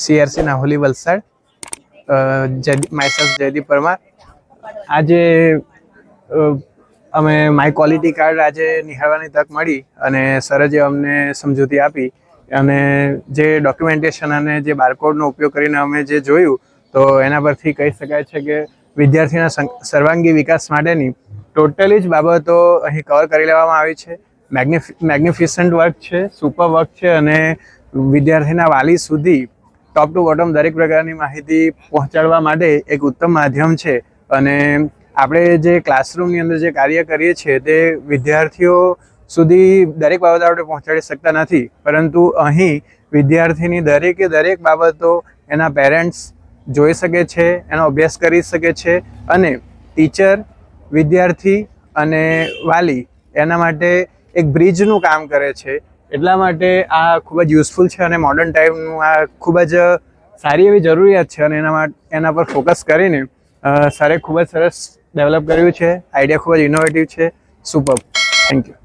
CRC Naholi Valsad myself Jaydeep Parmar. આજે અમે my quality card આજે નિહાળવાની તક મળી અને સરે જે અમને સમજૂતી આપી અને જે ડોક્યુમેન્ટેશન અને જે બારકોડનો ઉપયોગ કરીને અમે જે જોયું, તો એના પરથી કહી શકાય છે કે વિદ્યાર્થીના સર્વાંગી વિકાસ માટેની ટોટલી જ બાબતો અહીં કવર કરી લેવામાં આવી છે. મેગ્નિફ મેગ્નિફિસન્ટ વર્ક છે સુપર વર્ક છે અને વિદ્યાર્થીના વાલી સુધી ટોપ ટુ બોટમ દરેક પ્રકારની માહિતી પહોંચાડવા માટે એક ઉત્તમ માધ્યમ છે. અને આપણે જે ક્લાસરૂમની અંદર જે કાર્ય કરીએ છીએ તે વિદ્યાર્થીઓ સુધી દરેક બાબત આપણે પહોંચાડી શકતા નથી. પરંતુ અહીં વિદ્યાર્થીની દરેકે દરેક બાબતો એના પેરેન્ટ્સ જોઈ શકે છે, એનો અભ્યાસ કરી શકે છે અને ટીચર વિદ્યાર્થી અને વાલી એના માટે એક બ્રિજનું કામ કરે છે. એટલા માટે આ ખૂબ જ યુઝફુલ છે અને મોડર્ન ટાઈમનું આ ખૂબ જ સારી એવી જરૂરિયાત છે અને એના માટે એના પર ફોકસ કરીને સરે ખૂબ જ સરસ ડેવલપ કર્યું છે. આઈડિયા ખૂબ જ ઇનોવેટિવ છે. Super thank you